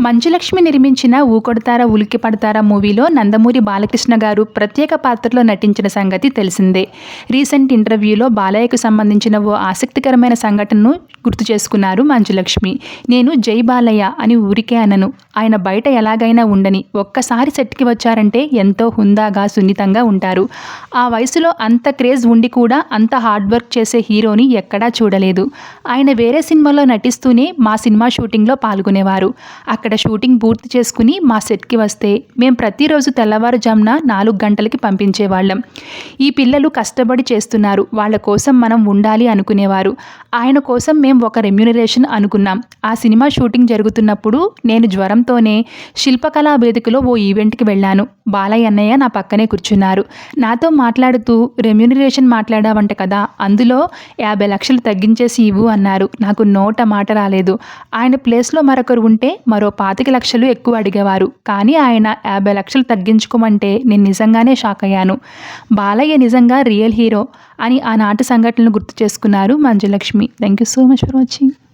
మంచులక్ష్మి నిర్మించిన ఊకొడతారా ఉలికి పడతారా మూవీలో నందమూరి బాలకృష్ణ గారు ప్రత్యేక పాత్రలో నటించిన సంగతి తెలిసిందే. రీసెంట్ ఇంటర్వ్యూలో బాలయ్యకు సంబంధించిన ఓ ఆసక్తికరమైన సంఘటనను గుర్తు చేసుకున్నారు మంచులక్ష్మి నేను జై బాలయ్య అని ఊరికే అనను. ఆయన బయట ఎలాగైనా ఉండని ఒక్కసారి సెట్కి వచ్చారంటే ఎంతో హుందాగా సున్నితంగా ఉంటారు. ఆ వయసులో అంత క్రేజ్ ఉండి కూడా అంత హార్డ్ వర్క్ చేసే హీరోని ఎక్కడా చూడలేదు. ఆయన వేరే సినిమాలో నటిస్తూనే మా సినిమా షూటింగ్లో పాల్గొనేవారు. అక్కడ షూటింగ్ పూర్తి చేసుకుని మా సెట్కి వస్తే మేము ప్రతిరోజు తెల్లవారుజామున నాలుగు గంటలకి పంపించేవాళ్ళం. ఈ పిల్లలు కష్టపడి చేస్తున్నారు. వాళ్ళ కోసం మనం ఉండాలి అనుకునేవారు. ఆయన కోసం మేము ఒక రెమ్యునరేషన్ అనుకున్నాం. ఆ సినిమా షూటింగ్ జరుగుతున్నప్పుడు నేను జ్వరంతోనే శిల్పకళా వేదికలో ఓ ఈవెంట్కి వెళ్ళాను. బాలయ్య అన్నయ్య నా పక్కనే కూర్చున్నారు. నాతో మాట్లాడుతూ రెమ్యునరేషన్ మాట్లాడావంట కదా అందులో యాభై లక్షలు తగ్గించేసి ఇవ్వు అన్నారు. నాకు నోట మాట రాలేదు. ఆయన ప్లేస్లో మరొకరు ఉంటే మరో పాతిక లక్షలు ఎక్కువ అడిగేవారు. కానీ ఆయన యాభై లక్షలు తగ్గించుకోమంటే నేను నిజంగానే షాక్ అయ్యాను. బాలయ్య నిజంగా రియల్ హీరో అని ఆనాటి సంఘటనలు గుర్తు చేసుకున్నారు Manjulakshmi. Thank you so much. much for watching.